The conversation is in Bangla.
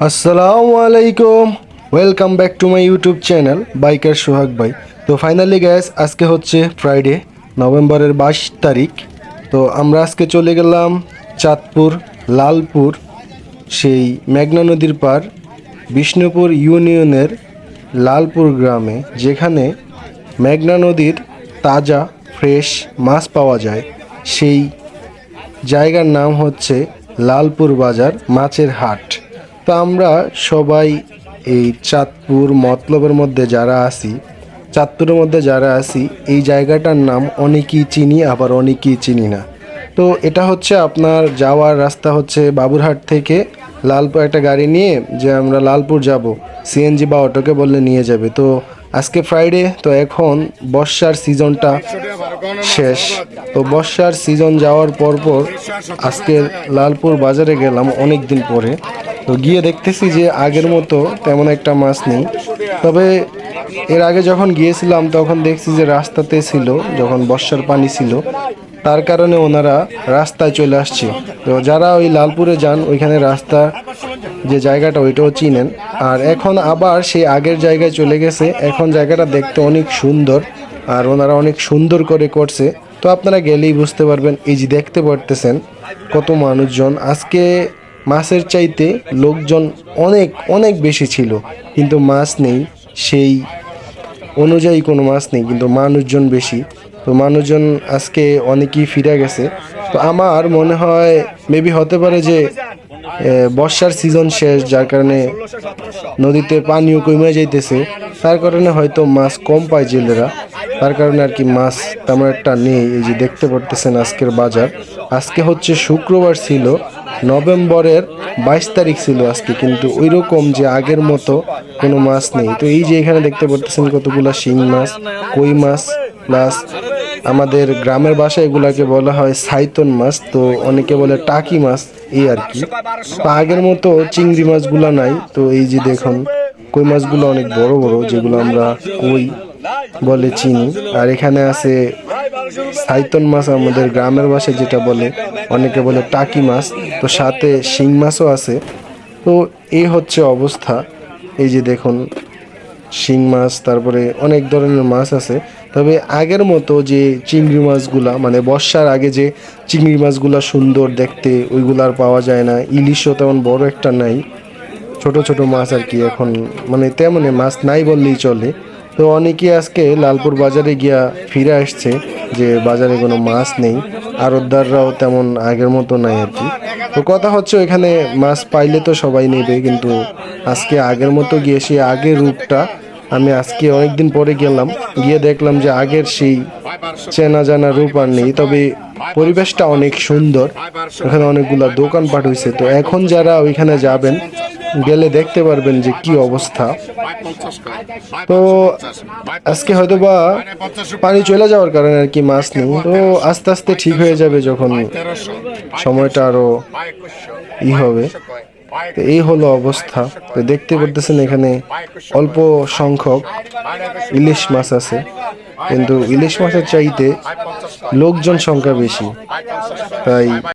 আসসালামু আলাইকুম। Welcome back to my YouTube channel biker Sohag ভাই তো ফাইনালি গ্যাস আজকে হচ্ছে ফ্রাইডে নভেম্বরের বাইশ তারিখ। তো আমরা আজকে চলে গেলাম চাঁদপুর, লালপুর, সেই মেঘনা নদীর পার, বিষ্ণুপুর ইউনিয়নের লালপুর গ্রামে, যেখানে মেঘনা নদীর তাজা ফ্রেশ মাছ পাওয়া যায়। সেই জায়গার নাম হচ্ছে লালপুর বাজার মাছের হাট। তো আমরা সবাই এই চাঁদপুর মতলবের মধ্যে যারা আছি, চাঁদপুরের মধ্যে যারা আছি, এই জায়গাটার নাম অনেকেই চিনি, আবার অনেকেই চিনি না। তো এটা হচ্ছে আপনার যাওয়ার রাস্তা হচ্ছে বাবুরহাট থেকে লালপুর একটা গাড়ি নিয়ে যে আমরা লালপুর যাব। সিএনজি বা অটোকে বললে নিয়ে যাবে। তো আজকে ফ্রাইডে তো এখন বর্ষার সিজনটা শেষ। তো বর্ষার সিজন যাওয়ার পর পর আজকে লালপুর বাজারে গেলাম অনেক দিন পরে। তো গিয়ে দেখতেছি যে আগের মতো তেমন একটা মাছ নেই। তবে এর আগে যখন গিয়েছিলাম, তখন দেখছি যে রাস্তাতে ছিল, যখন বর্ষার পানি ছিল, তার কারণে ওনারা রাস্তায় চলে আসছে। তো যারা ওই লালপুরে যান, ওইখানে রাস্তা যে জায়গাটা, ওইটাও চিনেন। আর এখন আবার সেই আগের জায়গায় চলে গেছে। এখন জায়গাটা দেখতে অনেক সুন্দর, আর ওনারা অনেক সুন্দর করে করছে। তো আপনারা গেলেই বুঝতে পারবেন, এই যে দেখতে পারতেছেন কত মানুষজন। আজকে মাছের চাইতে লোকজন অনেক অনেক বেশি ছিল। কিন্তু মাছ নেই, সেই অনুযায়ী কোনো মাছ নেই, কিন্তু মানুষজন বেশি। তো মানুষজন আজকে অনেকেই ফিরে গেছে। তো আমার মনে হয় মেবি হতে পারে যে বর্ষার সিজন শেষ, যার কারণে নদীতে পানিও কমে যাইতেছে। তার কারণে হয়তো মাছ কম পায় জেলেরা। তার কারণে আর কি মাছ তেমন একটা নেই। এই যে দেখতে পারতেছেন আজকের বাজার। আজকে হচ্ছে শুক্রবার ছিল। নভেম্বরের বাইশ তারিখ ছিল আজকে, কিন্তু ওই রকম যে আগের মতো কোনো মাছ নেই। তো এই যে এখানে দেখতে পারতেছেন কতগুলো শিং মাছ, কই মাছ, প্লাস আমাদের গ্রামের ভাষায় এগুলাকে বলা হয় সাইতন মাছ, তো অনেকে বলে টাকি মাছ, এই আর কি। আগের মতো চিংড়ি মাছগুলো নাই, তো এই যে দেখুন, কই মাছগুলো অনেক বড় বড়, যেগুলো আমরা কই বলে চিনি। আর এখানে আছে সাইতন মাছ আমাদের গ্রামের ভাষায় যেটা বলে, অনেকে বলে টাকি মাছ, তো সাথে শিং মাছও আছে। তো এই হচ্ছে অবস্থা। এই যে দেখুন, শিং মাছ, তারপরে অনেক ধরনের মাছ আছে। তবে আগের মতো যে চিংড়ি মাছগুলা মানে বর্ষার আগে যে চিংড়ি মাছগুলা সুন্দর দেখতে, ওইগুলো আর পাওয়া যায় না। ইলিশও তেমন বড় একটা নাই। ছোট ছোট মাছ আর কি এখন মানে তেমন মাছ নাই বললেই চলে। তো অনেকেই আজকে লালপুর বাজারে গিয়া ফিরে আসছে যে বাজারে কোনো মাছ নেই, আড়তদাররাও তেমন আগের মতো নাই আর কি। তো কথা হচ্ছে এখানে মাছ পাইলে তো সবাই নেবে, কিন্তু আজকে আগের মতো গিয়ে সেই আগের রূপটা আমি আজকে অনেকদিন পরে গেলাম, গিয়ে দেখলাম যে আগের সেই চেনা জানা রূপ আর নেই। তবে পরিবেশটা অনেক সুন্দর, ওখানে অনেকগুলা দোকানপাট হয়েছে তো এখন যারা ওইখানে যাবেন গেলে দেখতে পারবেন যে কি অবস্থা। তো আজকে হয়তো বা পানি চলে যাওয়ার কারণে আর কি মাছ নেই। তো আস্তে আস্তে ঠিক হয়ে যাবে যখন সময়টা আরও ই হবে। তো এই হলো অবস্থা। তো দেখতে পারতেছেন এখানে অল্প সংখ্যক ইলিশ মাছ আছে। কিন্তু ইলিশ মাছের চাইতে লোকজন সংখ্যা বেশি। তাই